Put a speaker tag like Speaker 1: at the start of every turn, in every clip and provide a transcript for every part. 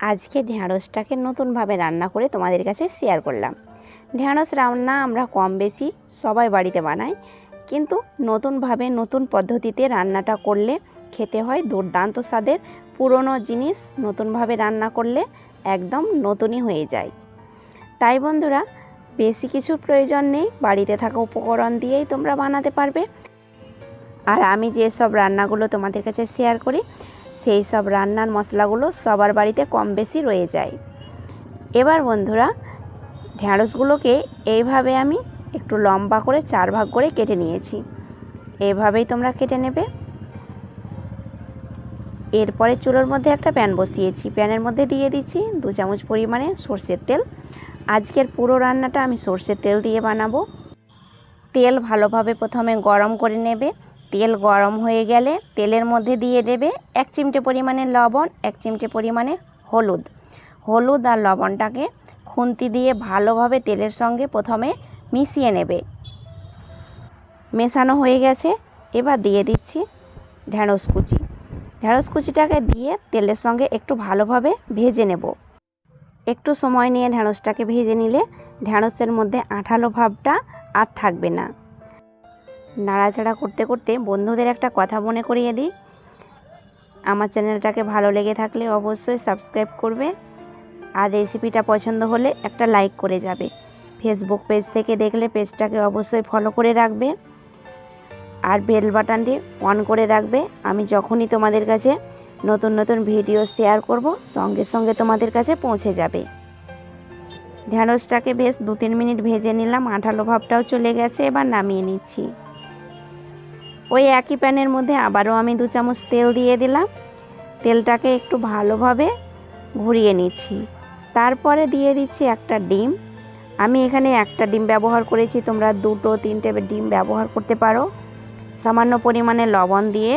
Speaker 1: আজকে ঢ্যাঁড়সটাকে নতুনভাবে রান্না করে তোমাদের কাছে শেয়ার করলাম। ঢ্যাঁড়স রান্না আমরা কম বেশি সবাই বাড়িতে বানাই, কিন্তু নতুনভাবে নতুন পদ্ধতিতে রান্নাটা করলে খেতে হয় দুর্দান্ত স্বাদের। পুরনো জিনিস নতুনভাবে রান্না করলে একদম নতুনই হয়ে যায়। তাই বন্ধুরা, বেশি কিছু প্রয়োজন নেই, বাড়িতে থাকা উপকরণ দিয়েই তোমরা বানাতে পারবে। আর আমি যেসব রান্নাগুলো তোমাদের কাছে শেয়ার করি সেই সব রান্নার মশলাগুলো সবার বাড়িতে কম বেশি রয়ে যায়। এবার বন্ধুরা ঢ্যাঁড়সগুলোকে এইভাবে আমি একটু লম্বা করে চার ভাগ করে কেটে নিয়েছি। এভাবেই তোমরা কেটে নেবে। এরপরে চুলোর মধ্যে একটা প্যান বসিয়েছি। প্যানের মধ্যে দিয়ে দিচ্ছি দু চামচ পরিমাণে সর্ষের তেল। আজকের পুরো রান্নাটা আমি সর্ষের তেল দিয়ে বানাবো। তেল ভালোভাবে প্রথমে গরম করে নেবে। তেল গরম হয়ে গেলে তেলের মধ্যে দিয়ে দেবে এক চিমটে পরিমাণে লবণ, এক চিমটে পরিমাণে হলুদ। হলুদ আর লবণটাকে খুন্তি দিয়ে ভালোভাবে তেলের সঙ্গে প্রথমে মিশিয়ে নেবে। মেশানো হয়ে গেছে। এবার দিয়ে দিচ্ছি ঢ্যাঁড়স কুচি। ঢ্যাঁড়স কুচিটাকে দিয়ে তেলের সঙ্গে একটু ভালোভাবে ভেজে নেব। একটু সময় নিয়ে ঢ্যাঁড়সটাকে ভেজে নিলে ঢ্যাঁড়সের মধ্যে আঠালো ভাবটা আর থাকবে না। নাড়াচাড়া করতে করতে বন্ধুদের একটা কথা মনে করিয়ে দিই। আমার চ্যানেলটাকে ভালো লেগে থাকলে অবশ্যই সাবস্ক্রাইব করবে। আর রেসিপিটা পছন্দ হলে একটা লাইক করে যাবে। ফেসবুক পেজ থেকে দেখলে পেজটাকে অবশ্যই ফলো করে রাখবে। আর বেল বাটনটি অন করে রাখবে। আমি যখনই তোমাদের কাছে নতুন নতুন ভিডিও শেয়ার করব, সঙ্গে সঙ্গে তোমাদের কাছে পৌঁছে যাবে। ঢ্যাঁড়সটাকে বেশ দু তিন মিনিট ভেজে নিলাম। আঠালো ভাবটাও চলে গেছে, এবার নামিয়ে নিচ্ছি। ওই একই প্যানের মধ্যে আবারও আমি দু চামচ তেল দিয়ে দিলাম। তেলটাকে একটু ভালোভাবে ঘুরিয়ে নিচ্ছি। তারপরে দিয়ে দিচ্ছি একটা ডিম। আমি এখানে একটা ডিম ব্যবহার করেছি, তোমরা দুটো, তিনটে ডিম ব্যবহার করতে পারো। সামান্য পরিমাণে লবণ দিয়ে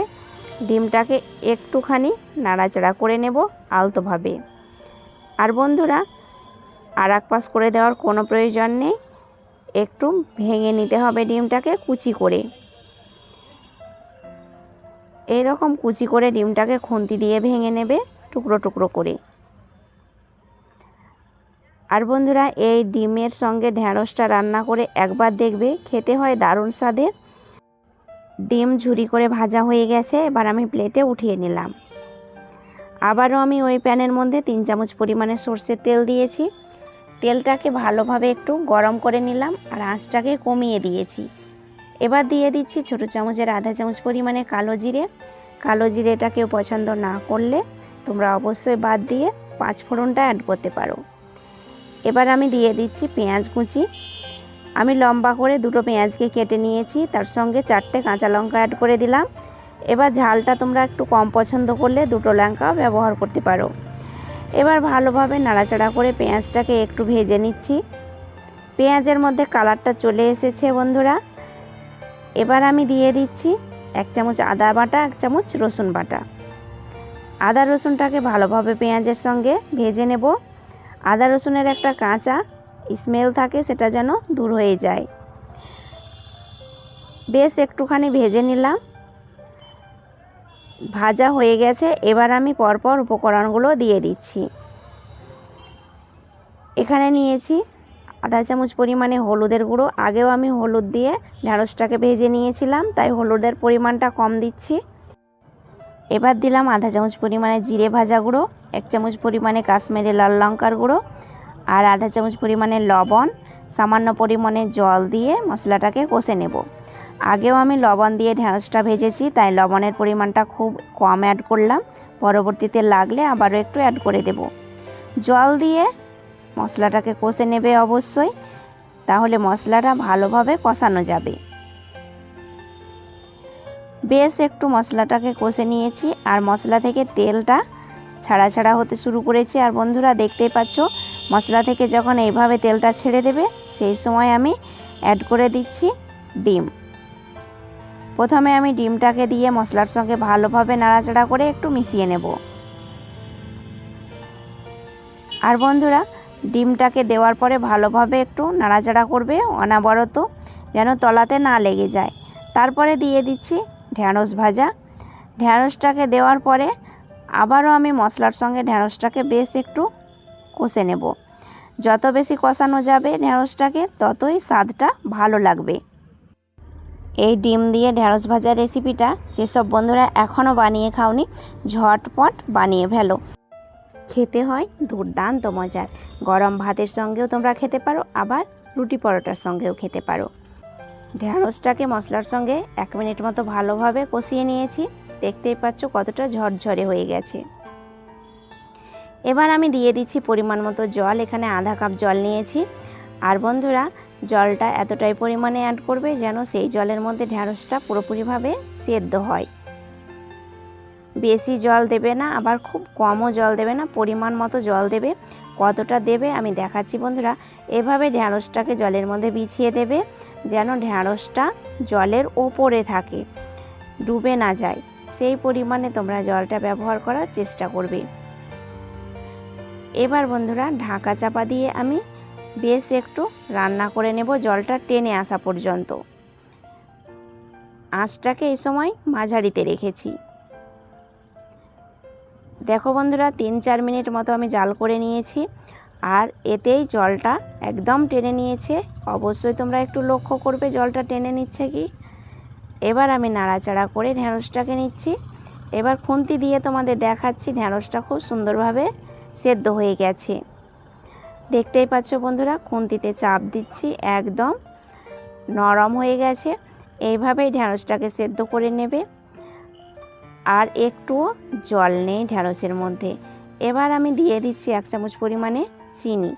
Speaker 1: ডিমটাকে একটুখানি নাড়াচাড়া করে নেব আলতোভাবে। আর বন্ধুরা, আর এক পাশ করে দেওয়ার কোনো প্রয়োজন নেই। একটু ভেঙে নিতে হবে ডিমটাকে কুচি করে। এইরকম কুচি করে ডিমটাকে খুন্তি দিয়ে ভেঙে নেবে টুকরো টুকরো করে। আর বন্ধুরা, এই ডিমের সঙ্গে ঢ্যাঁড়সটা রান্না করে একবার দেখবে, খেতে হয় দারুণ স্বাদের ডিম ঝুরি করে ভাজা হয়ে গেছে, এবার আমি প্লেটে উঠিয়ে নিলাম। আবারও আমি ওই প্যানের মধ্যে তিন চামচ পরিমাণে সর্ষের তেল দিয়েছি। তেলটাকে ভালোভাবে একটু গরম করে নিলাম আর আঁচটাকে কমিয়ে দিয়েছি। এবার দিয়ে দিচ্ছি ছোটো চামচের আধা চামচ পরিমাণে কালো জিরে। কালো জিরেটা কেউ পছন্দ না করলে তোমরা অবশ্যই বাদ দিয়ে পাঁচ ফোড়নটা অ্যাড করতে পারো। এবার আমি দিয়ে দিচ্ছি পেঁয়াজ কুচি। আমি লম্বা করে দুটো পেঁয়াজকে কেটে নিয়েছি, তার সঙ্গে চারটে কাঁচা লঙ্কা অ্যাড করে দিলাম। এবার ঝালটা তোমরা একটু কম পছন্দ করলে দুটো লঙ্কা ব্যবহার করতে পারো। এবার ভালোভাবে নাড়াচাড়া করে পেঁয়াজটাকে একটু ভেজে নিচ্ছি। পেঁয়াজের মধ্যে কালারটা চলে এসেছে বন্ধুরা। এবার আমি দিয়ে দিচ্ছি এক চামচ আদা বাটা, এক চামচ রসুন বাটা। আদা রসুনটাকে ভালোভাবে পেঁয়াজের সঙ্গে ভেজে নেব। আদা রসুনের একটা কাঁচা স্মেল থাকে, সেটা যেন দূর হয়ে যায়। বেশ একটুখানি ভেজে নিলাম। ভাজা হয়ে গেছে, এবার আমি পরপর উপকরণগুলো দিয়ে দিচ্ছি। এখানে নিয়েছি আধা চামচ পরিমাণে হলুদের গুঁড়ো। আগেও আমি হলুদ দিয়ে ঢ্যাঁড়সটাকে ভেজে নিয়েছিলাম, তাই হলুদের পরিমাণটা কম দিচ্ছি। এবার দিলাম আধা চামচ পরিমাণে জিরে ভাজা গুঁড়ো, এক চামচ পরিমাণে কাশ্মীরি লাল লঙ্কার গুঁড়ো আর আধা চামচ পরিমাণে লবণ। সামান্য পরিমাণে জল দিয়ে মশলাটাকে কষে নেব। আগেও আমি লবণ দিয়ে ঢ্যাঁড়সটা ভেজেছি, তাই লবণের পরিমাণটা খুব কম অ্যাড করলাম। পরবর্তীতে লাগলে আবারও একটু অ্যাড করে দেব। জল দিয়ে মশলাটাকে কষে নেবে অবশ্যই। তাহলে মশলাটা ভালোভাবে কষানো যাবে। বেশ একটু মশলাটাকে কষে নিয়েছি আর মশলা থেকে তেলটা ছাড়া ছাড়া হতে শুরু করেছে। আর বন্ধুরা, দেখতেই পাচ্ছ, মশলা থেকে যখন এইভাবে তেলটা ছেড়ে দেবে, সেই সময় আমি অ্যাড করে দিচ্ছি ডিম। প্রথমে আমি ডিমটাকে দিয়ে মশলার সঙ্গে ভালোভাবে নাড়াচাড়া করে একটু মিশিয়ে নেব। আর বন্ধুরা ডিমটাকে দেওয়ার পরে ভালোভাবে একটু নাড়াচাড়া করবে অনাবরত, যেন তলাতে না লেগে যায়। তারপরে দিয়ে দিচ্ছি ঢ্যাঁড়স ভাজা। ঢ্যাঁড়সটাকে দেওয়ার পরে আবারও আমি মশলার সঙ্গে ঢ্যাঁড়সটাকে বেশ একটু কষে নেব। যত বেশি কষানো যাবে ঢ্যাঁড়সটাকে ততই স্বাদটা ভালো লাগবে। এই ডিম দিয়ে ঢ্যাঁড়স ভাজার রেসিপিটা যেসব বন্ধুরা এখনও বানিয়ে খাওনি, ঝটপট বানিয়ে ফেলো। খেতে হয় দুর্দান্ত মজার। গরম ভাতের সঙ্গেও তোমরা খেতে পারো, আবার রুটি পরোটার সঙ্গেও খেতে পারো। ঢ্যাঁড়সটাকে মশলার সঙ্গে এক মিনিট মতো ভালোভাবে কষিয়ে নিয়েছি। দেখতেই পাচ্ছ কতটা ঝরঝরে হয়ে গেছে। এবার আমি দিয়ে দিচ্ছি পরিমাণ মতো জল, এখানে আধা কাপ জল নিয়েছি। আর বন্ধুরা, জলটা এতটাই পরিমাণে অ্যাড করবে যেন সেই জলের মধ্যে ঢ্যাঁড়সটা পুরোপুরিভাবে সেদ্ধ হয়। বেশি জল দেবে না, আবার খুব কমও জল দেবে না, পরিমাণ মতো জল দেবে। কতটা দেবে আমি দেখাচ্ছি বন্ধুরা। এভাবে ঢ্যাঁড়সটাকে জলের মধ্যে বিছিয়ে দেবে, যেন ঢ্যাঁড়সটা জলের ওপরে থাকে, ডুবে না যায়। সেই পরিমাণে তোমরা জলটা ব্যবহার করার চেষ্টা করবে। এবার বন্ধুরা ঢাকা চাপা দিয়ে আমি বেশ একটু রান্না করে নেব জলটা টেনে আসা পর্যন্ত। আঁচটাকে এই সময় মাঝারিতে রেখেছি। দেখো বন্ধুরা, তিন চার মিনিট মতো আমি জাল করে নিয়েছি, আর এতেই জলটা একদম টেনে নিয়েছে। অবশ্যই তোমরা একটু লক্ষ্য করবে জলটা টেনে নিচ্ছে কি। এবার আমি নাড়াচাড়া করে ঢ্যাঁড়সটাকে নিচ্ছি। এবার খুন্তি দিয়ে তোমাদের দেখাচ্ছি ঢ্যাঁড়সটা খুব সুন্দরভাবে সেদ্ধ হয়ে গেছে। দেখতেই পাচ্ছ বন্ধুরা, খুন্তিতে চাপ দিচ্ছি, একদম নরম হয়ে গেছে। এইভাবেই ঢ্যাঁড়সটাকে সেদ্ধ করে নেবে। আর একটুও জল নেই ঢ্যাঁড়সের মধ্যে। এবার আমি দিয়ে দিচ্ছি এক চামচ পরিমাণে চিনি।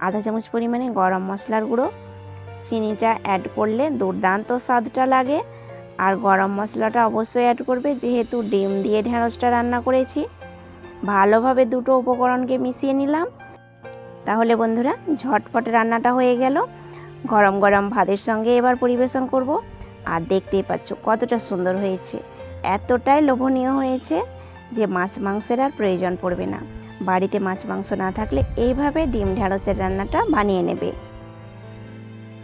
Speaker 1: আধা চামচ পরিমাণে গরম মশলার গুঁড়ো। চিনিটা অ্যাড করলে দুর্দান্ত স্বাদটা লাগে। আর গরম মশলাটা অবশ্যই অ্যাড করবে, যেহেতু ডিম দিয়ে ঢ্যাঁড়সটা রান্না করেছি। ভালোভাবে দুটো উপকরণকে মিশিয়ে নিলাম। তাহলে বন্ধুরা, ঝটপট রান্নাটা হয়ে গেল। গরম গরম ভাতের সঙ্গে এবার পরিবেশন করব। আর দেখতেই পাচ্ছ কতটা সুন্দর হয়েছে। এতটাই লোভনীয় হয়েছে যে মাছ মাংসের আর প্রয়োজন পড়বে না। বাড়িতে মাছ মাংস না থাকলে এইভাবে ডিম ঢ্যাঁড়সের রান্নাটা বানিয়ে নেবে।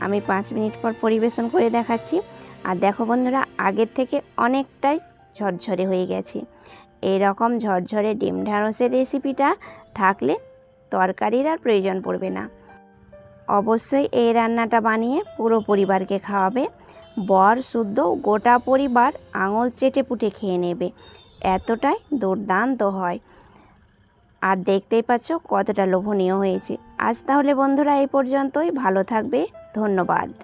Speaker 1: আমি পাঁচ মিনিট পর পরিবেশন করে দেখাচ্ছি। আর দেখো বন্ধুরা, আগের থেকে অনেকটাই ঝরঝরে হয়ে গেছে। এই রকম ঝরঝরে ডিম ঢ্যাঁড়সের রেসিপিটা থাকলে তরকারির আর প্রয়োজন পড়বে না। অবশ্যই এই রান্নাটা বানিয়ে পুরো পরিবারকে খাওয়াবে। বর শুদ্ধ গোটা পরিবার আঙুল চেটে পুটে খেয়ে নেবে। এতটাই দুর্দান্ত হয়। আর দেখতেই পাচ্ছ কতটা লোভনীয় হয়েছে। আজ তাহলে বন্ধুরা এই পর্যন্তই। ভালো থাকবে। ধন্যবাদ।